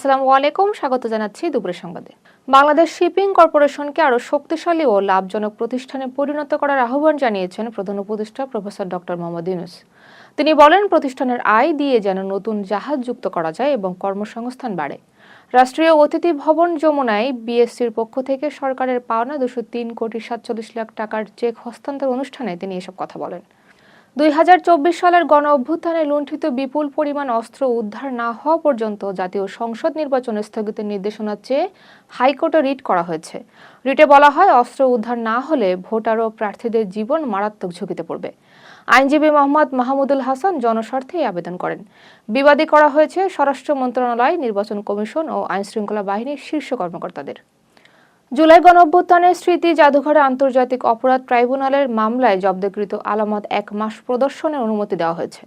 আসসালামু আলাইকুম, স্বাগত জানাচ্ছি দুপুরের সংবাদে। বাংলাদেশ শিপিং কর্পোরেশনকে আরও শক্তিশালী ও লাভজনক প্রতিষ্ঠানে পরিণত করার আহ্বান জানিয়েছেন প্রধান উপদেষ্টা প্রফেসর ডক্টর মোহাম্মদ ইউনুস। তিনি বলেন, প্রতিষ্ঠানের আয় দিয়ে যেন নতুন জাহাজ যুক্ত করা যায় এবং কর্মসংস্থান বাড়ে। রাষ্ট্রীয় অতিথি ভবন যমুনায় বিএসসির পক্ষ থেকে সরকারের পাওনা দুশো তিন কোটি সাতচল্লিশ লাখ টাকার চেক হস্তান্তর অনুষ্ঠানে তিনি এসব কথা বলেন। দুই হাজার চব্বিশ সালের গণ অভ্যুত্থানে লুণ্ঠিত বিপুল পরিমাণ অস্ত্র উদ্ধার না হওয়া পর্যন্ত জাতীয় সংসদ নির্বাচন স্থগিতের নির্দেশনা চেয়ে হাইকোর্টে রিট করা হয়েছে। রিটে বলা হয়, অস্ত্র উদ্ধার না হলে ভোটার ও প্রার্থীদের জীবন মারাত্মক ঝুঁকিতে পড়বে। আইনজীবী মোহাম্মদ মাহমুদুল হাসান জনস্বার্থে আবেদন করেন। বিবাদী করা হয়েছে স্বরাষ্ট্র মন্ত্রণালয়, নির্বাচন কমিশন ও আইনশৃঙ্খলা বাহিনীর শীর্ষ কর্মকর্তাদের। জুলাই গণঅভ্যুত্থানের স্মৃতি জাদুঘরে আন্তর্জাতিক অপরাধ ট্রাইব্যুনালের মামলায় জব্দকৃত আলামত এক মাস প্রদর্শনের অনুমতি দেওয়া হয়েছে।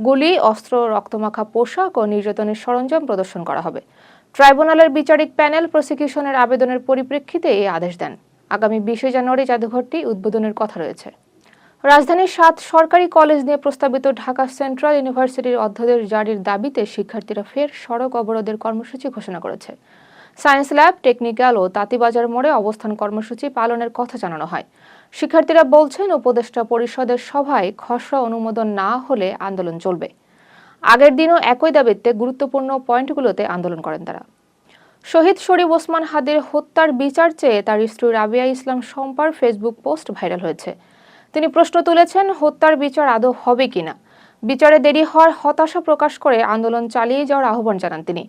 গুলি, অস্ত্র, রক্তমাখা পোশাক ও নির্যাতনের সরঞ্জাম প্রদর্শন করা হবে। ট্রাইব্যুনালের বিচারিক প্যানেল প্রসিকিউশনের আবেদনের পরিপ্রেক্ষিতে এই আদেশ দেন। আগামী বিশে জানুয়ারি জাদুঘরটি উদ্বোধনের কথা রয়েছে। রাজধানীর সাত সরকারি কলেজ নিয়ে প্রস্তাবিত ঢাকা সেন্ট্রাল ইউনিভার্সিটির অধ্যাদেশ জারির দাবিতে শিক্ষার্থীরা ফের সড়ক অবরোধের কর্মসূচি ঘোষণা করেছে। সায়েন্স ল্যাব টেকনিক্যাল ও তাঁতিবাজার মোড়ে অবস্থান কর্মসূচি পালনের কথা জানানো হয়। শিক্ষার্থীরা বলছেন, উপদেষ্টা পরিষদের সভায় খসড়া অনুমোদন না হলে আন্দোলন চলবে। আগের দিনও একই দাবিতে গুরুত্বপূর্ণ পয়েন্টগুলোতে আন্দোলন করেন তারা। শহীদ শরীফ ওসমান হাদির হত্যার বিচার চেয়ে তার স্ত্রী রাবিয়া ইসলাম সম্পার ফেসবুক পোস্ট ভাইরাল হয়েছে। তিনি প্রশ্ন তুলেছেন, হত্যার বিচার আদৌ হবে কিনা? বিচারে দেরি হওয়ার হতাশা প্রকাশ করে আন্দোলন চালিয়ে যাওয়ার আহ্বান জানান তিনি।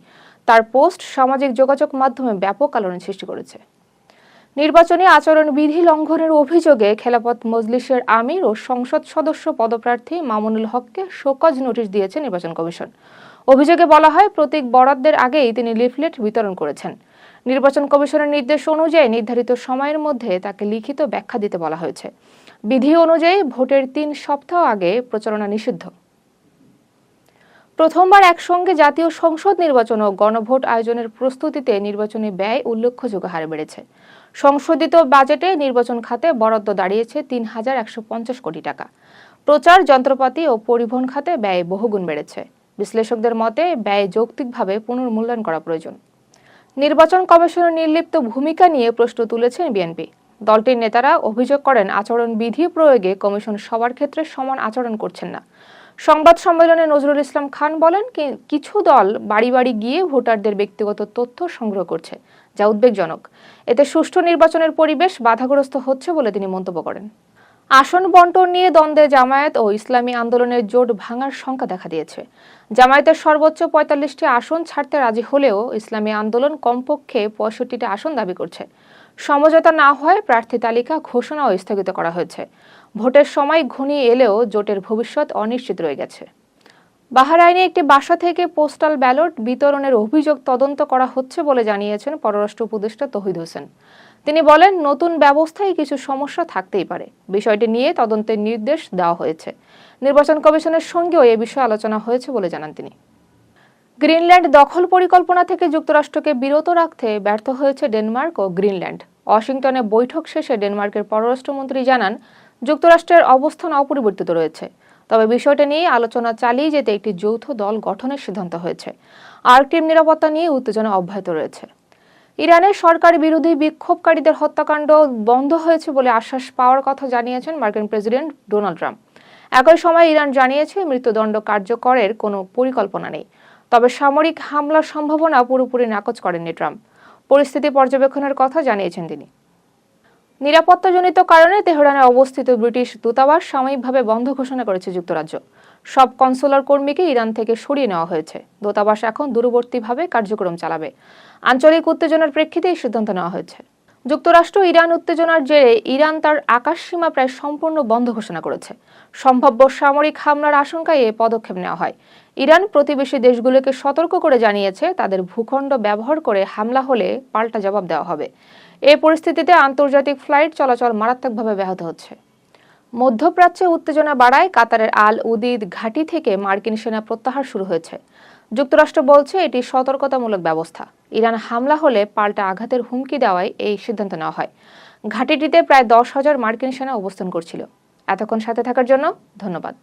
তার পোস্ট সামাজিক যোগাযোগ মাধ্যমে ব্যাপক আলোড়ন সৃষ্টি করেছে। নির্বাচনী আচরণ বিধি লঙ্ঘনের অভিযোগে খেলাপথ মজলিসের আমির ও সংসদ সদস্য পদপ্রার্থী মামুনুল হককে শোকজ নোটিশ দিয়েছে নির্বাচন কমিশন। অভিযোগে বলা হয়, প্রতীক বরাদ্দের আগেই তিনি লিফলেট বিতরণ করেছেন। নির্বাচন কমিশনের নির্দেশ অনুযায়ী নির্ধারিত সময়ের মধ্যে তাকে লিখিত ব্যাখ্যা দিতে বলা হয়েছে। বিধি অনুযায়ী ভোটের তিন সপ্তাহ আগে প্রচারণা নিষিদ্ধ। প্রথমবার একসঙ্গে জাতীয় সংসদ নির্বাচন ও গণভোট আয়োজনের প্রস্তুতিতে নির্বাচনী ব্যয় উল্লেখযোগ্য হারে বেড়েছে। সংশোধিত বাজেটে নির্বাচন খাতে বরাদ্দ দাঁড়িয়েছে তিন হাজার একশো পঞ্চাশ কোটি টাকা। প্রচার, যন্ত্রপাতি ও পরিবহন খাতে ব্যয় বহুগুণ বেড়েছে। বিশ্লেষকদের মতে, ব্যয় যৌক্তিকভাবে পুনর্মূল্যায়ন করা প্রয়োজন। নির্বাচন কমিশনের নির্লিপ্ত ভূমিকা নিয়ে প্রশ্ন তুলেছেন বিএনপি। দলটির নেতারা অভিযোগ করেন আচরণ বিধি প্রয়োগে কমিশন সবার ক্ষেত্রে সমান আচরণ করছেন না। সংবাদ সম্মেলনে নজরুল ইসলাম খান বলেন কিছু দল বাড়ি বাড়ি গিয়ে ভোটারদের ব্যক্তিগত তথ্য সংগ্রহ করছে, যা উদ্বেগজনক। এতে সুষ্ঠু নির্বাচনের পরিবেশ বাধাগ্রস্ত হচ্ছে বলে তিনি মন্তব্য করেন। আসন বন্টন নিয়ে দ্বন্দ্বে জামায়াত ও ইসলামী আন্দোলনের জোট ভাঙার শঙ্কা দেখা দিয়েছে। জামায়াতের সর্বোচ্চ পঁয়তাল্লিশটি আসন ছাড়তে রাজি হলেও ইসলামী আন্দোলন কমপক্ষে পঁয়ষট্টিটি আসন দাবি করছে। সমঝোতা না হয় প্রার্থী তালিকা ঘোষণাও স্থগিত করা হয়েছে। ভোটের সময় ঘনিয়ে এলেও জোটের ভবিষ্যৎ অনিশ্চিত রয়ে গেছে। বাহারাইনে একটি বাসা থেকে পোস্টাল ব্যালট বিতরণের অভিযোগ তদন্ত করা হচ্ছে বলে জানিয়েছেন পররাষ্ট্র উপদেষ্টা তহিদ হোসেন। তিনি বলেন, নতুন ব্যবস্থায় কিছু সমস্যা থাকতেই পারে। বিষয়টি নিয়ে তদন্তের নির্দেশ দেওয়া হয়েছে। নির্বাচন কমিশনের সঙ্গেও এ বিষয়ে আলোচনা হয়েছে বলে জানান তিনি। গ্রিনল্যান্ড দখল পরিকল্পনা থেকে যুক্তরাষ্ট্রকে বিরত রাখতে ব্যর্থ হয়েছে ডেনমার্ক ও গ্রিনল্যান্ড। ওয়াশিংটনে বৈঠক শেষে ডেনমার্কের পররাষ্ট্রমন্ত্রী জানান, যুক্তরাষ্ট্রের অবস্থান অপরিবর্তিত রয়েছে। তবে বিষয়টা নিয়ে আলোচনা চালিয়ে যেতে একটি যৌথ দল গঠনের সিদ্ধান্ত হয়েছে। আর্কটিম নিরাপত্তা নিয়ে উত্তেজনা অব্যাহত রয়েছে। ইরানের সরকার বিরোধী বিক্ষোভকারীদের হত্যাকাণ্ড বন্ধ হয়েছে বলে আশ্বাস পাওয়ার কথা জানিয়েছেন মার্কিন প্রেসিডেন্ট ডোনাল্ড ট্রাম্প। একই সময় ইরান জানিয়েছে মৃত্যুদণ্ড কার্যকরের কোনো পরিকল্পনা নেই। তবে সামরিক হামলার সম্ভাবনা পুরোপুরি নাকচ করেননি ট্রাম্প। পরিস্থিতি পর্যবেক্ষণের কথা জানিয়েছেন তিনি। নিরাপত্তাজনিত কারণে তেহরানে অবস্থিত ব্রিটিশ দূতাবাস সাময়িকভাবে বন্ধ ঘোষণা করেছে যুক্তরাজ্য। সব কনসুলার কর্মীকে ইরান থেকে সরিয়ে নেওয়া হয়েছে। দূতাবাস এখন দূরবর্তীভাবে কার্যক্রম চালাবে। আঞ্চলিক উত্তেজনার প্রেক্ষিতে এই সিদ্ধান্ত নেওয়া হয়েছে। যুক্তরাষ্ট্র ইরান উত্তেজনার জেরে ইরান তার আকাশ সীমা প্রায় সম্পূর্ণ বন্ধ ঘোষণা করেছে। সম্ভাব্য সামরিক হামলার আশঙ্কায় এ পদক্ষেপ নেওয়া হয়। ইরান প্রতিবেশী দেশগুলোকে সতর্ক করে জানিয়েছে, তাদের ভূখণ্ড ব্যবহার করে হামলা হলে পাল্টা জবাব দেওয়া হবে। এ পরিস্থিতিতে আন্তর্জাতিক ফ্লাইট চলাচল মারাত্মকভাবে ব্যাহত হচ্ছে। মধ্যপ্রাচ্যে উত্তেজনা বাড়ায় কাতারের আল উদিদ ঘাঁটি থেকে মার্কিন সেনা প্রত্যাহার শুরু হয়েছে। যুক্তরাষ্ট্র বলছে, এটি সতর্কতামূলক ব্যবস্থা। ইরান হামলা হলে পাল্টা আঘাতের হুমকি দেওয়ায় এই সিদ্ধান্ত নেওয়া হয়। ঘাঁটিটিতে প্রায় দশ হাজার মার্কিন সেনা অবস্থান করছিল। এতক্ষণ সাথে থাকার জন্য ধন্যবাদ।